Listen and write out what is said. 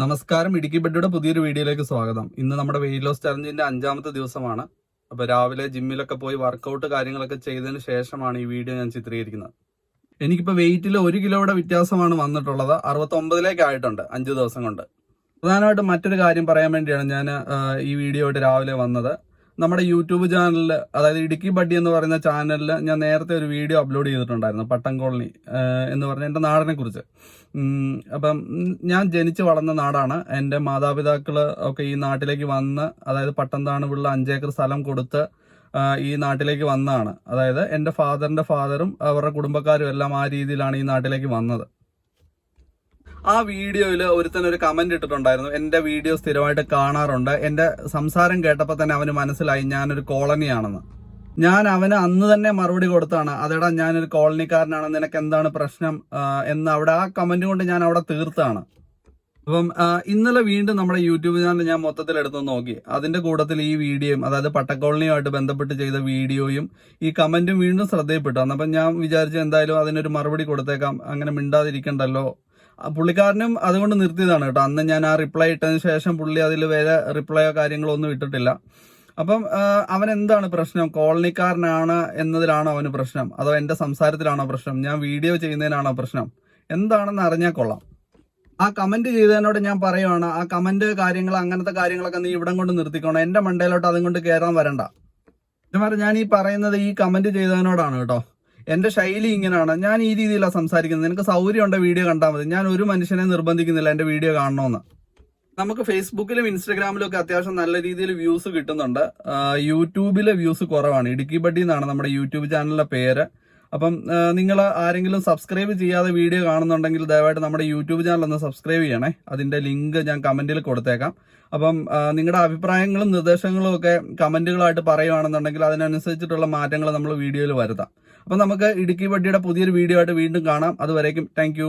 നമസ്കാരം. ഇടുക്കി ബെഡിയുടെ പുതിയൊരു വീഡിയോയിലേക്ക് സ്വാഗതം. ഇന്ന് നമ്മുടെ വെയിറ്റ് ലോസ് ചലഞ്ചിന്റെ അഞ്ചാമത്തെ ദിവസമാണ്. അപ്പൊ രാവിലെ ജിമ്മിലൊക്കെ പോയി വർക്കൗട്ട് കാര്യങ്ങളൊക്കെ ചെയ്തതിന് ശേഷമാണ് ഈ വീഡിയോ ഞാൻ ചിത്രീകരിക്കുന്നത്. എനിക്കിപ്പോ വെയിറ്റിൽ ഒരു കിലോയുടെ വ്യത്യാസമാണ് വന്നിട്ടുള്ളത്. അറുപത്തൊമ്പതിലേക്ക് ആയിട്ടുണ്ട് അഞ്ച് ദിവസം കൊണ്ട്. പ്രധാനമായിട്ടും മറ്റൊരു കാര്യം പറയാൻ വേണ്ടിയാണ് ഞാൻ ഈ വീഡിയോ ആയിട്ട് രാവിലെ വന്നത്. നമ്മുടെ യൂട്യൂബ് ചാനലിൽ അതായത് ഇടുക്കി ബഡ്ഡി എന്ന് പറയുന്ന ചാനലിൽ ഞാൻ നേരത്തെ ഒരു വീഡിയോ അപ്ലോഡ് ചെയ്തിട്ടുണ്ടായിരുന്നു പട്ടം കോളനി എന്ന് പറഞ്ഞ എന്റെ നാടിനെ കുറിച്ച് അപ്പം ഞാൻ ജനിച്ചു വളർന്ന നാടാണ്. എന്റെ മാതാപിതാക്കൾ ഒക്കെ ഈ നാട്ടിലേക്ക് വന്ന് അതായത് പട്ടംതാണുള്ള അഞ്ചേക്കർ സ്ഥലം കൊടുത്ത് ഈ നാട്ടിലേക്ക് വന്നതാണ് അതായത് എന്റെ ഫാദറിന്റെ ഫാദറും അവരുടെ കുടുംബക്കാരും എല്ലാം ആ രീതിയിലാണ് ഈ നാട്ടിലേക്ക് വന്നത്. ആ വീഡിയോയിൽ ഒരുത്തൻ ഒരു കമന്റ് ഇട്ടിട്ടുണ്ടായിരുന്നു. എന്റെ വീഡിയോ സ്ഥിരമായിട്ട് കാണാറുണ്ട്. എന്റെ സംസാരം കേട്ടപ്പോൾ തന്നെ അവന് മനസ്സിലായി ഞാനൊരു കോളനിയാണെന്ന്. ഞാൻ അവന് അന്ന് തന്നെ മറുപടി കൊടുത്താണ്. അതെടാ ഞാനൊരു കോളനിക്കാരനാണ്. നിനക്ക് എന്താണ് പ്രശ്നം? എന്ന് അവിടെ ആ കമന്റ് കൊണ്ട് ഞാൻ അവിടെ തീർത്താണ്. അപ്പം ഇന്നലെ വീണ്ടും നമ്മുടെ യൂട്യൂബ് ചാനൽ ഞാൻ മൊത്തത്തിൽ എടുത്തു നോക്കി. അതിന്റെ കൂട്ടത്തിൽ ഈ വീഡിയോയും അതായത് പട്ടക്കോളനിയുമായിട്ട് ബന്ധപ്പെട്ട് ചെയ്ത വീഡിയോയും ഈ കമന്റും വീണ്ടും ശ്രദ്ധയിൽപ്പെട്ടു. അന്നപ്പം ഞാൻ വിചാരിച്ചു എന്തായാലും അതിനൊരു മറുപടി കൊടുത്തേക്കാം. അങ്ങനെ മിണ്ടാതിരിക്കണ്ടല്ലോ. പുള്ളിക്കാരനും അതുകൊണ്ട് നിർത്തിയതാണ് കേട്ടോ. അന്ന് ഞാൻ ആ റിപ്ലൈ ഇട്ടതിന് ശേഷം പുള്ളി അതിൽ വേറെ റിപ്ലൈയോ കാര്യങ്ങളോ ഒന്നും ഇട്ടിട്ടില്ല. അപ്പം അവൻ എന്താണ് പ്രശ്നം? കോളനിക്കാരനാണ് എന്നതിലാണോ അവന് പ്രശ്നം? അതോ എന്റെ സംസാരത്തിലാണോ പ്രശ്നം? ഞാൻ വീഡിയോ ചെയ്യുന്നതിനാണോ പ്രശ്നം? എന്താണെന്ന് അറിഞ്ഞാൽ കൊള്ളാം. ആ കമന്റ് ചെയ്തതിനോട് ഞാൻ പറയുവാണ് ആ കമന്റ് കാര്യങ്ങൾ അങ്ങനത്തെ കാര്യങ്ങളൊക്കെ നീ ഇവിടം കൊണ്ട് നിർത്തിക്കോണം. എന്റെ മണ്ടയിലോട്ട് അതും കൊണ്ട് കയറാൻ വരണ്ട. ഞാൻ ഈ പറയുന്നത് ഈ കമന്റ് ചെയ്തതിനോടാണ് കേട്ടോ. എന്റെ ശൈലി ഇങ്ങനെയാണ് ഞാൻ ഈ രീതിയിലാണ് സംസാരിക്കുന്നത്. നിനക്ക് സൗകര്യം ഉണ്ട വീഡിയോ കണ്ടാൽ മതി. ഞാൻ ഒരു മനുഷ്യനെ നിർബന്ധിക്കുന്നില്ല എന്റെ വീഡിയോ കാണണമെന്ന് നമുക്ക് ഫേസ്ബുക്കിലും ഇൻസ്റ്റഗ്രാമിലും ഒക്കെ അത്യാവശ്യം നല്ല രീതിയിൽ വ്യൂസ് കിട്ടുന്നുണ്ട്. യൂട്യൂബിലെ വ്യൂസ് കുറവാണ്. ഇടുക്കി ബഡി എന്നാണ് നമ്മുടെ യൂട്യൂബ് ചാനലിലെ പേര്. അപ്പം നിങ്ങൾ ആരെങ്കിലും സബ്സ്ക്രൈബ് ചെയ്യാതെ വീഡിയോ കാണുന്നുണ്ടെങ്കിൽ ദയവായിട്ട് നമ്മുടെ യൂട്യൂബ് ചാനൽ ഒന്ന് സബ്സ്ക്രൈബ് ചെയ്യണേ. അതിന്റെ ലിങ്ക് ഞാൻ കമന്റിൽ കൊടുത്തേക്കാം. അപ്പം നിങ്ങളുടെ അഭിപ്രായങ്ങളും നിർദ്ദേശങ്ങളും ഒക്കെ കമന്റുകളായിട്ട് പറയുകയാണെന്നുണ്ടെങ്കിൽ അതിനനുസരിച്ചിട്ടുള്ള മാറ്റങ്ങൾ നമ്മൾ വീഡിയോയിൽ വരുത്താം. അപ്പം നമുക്ക് ഇടുക്കി വട്ടിയുടെ പുതിയൊരു വീഡിയോ ആയിട്ട് വീണ്ടും കാണാം. അതുവരേക്കും താങ്ക്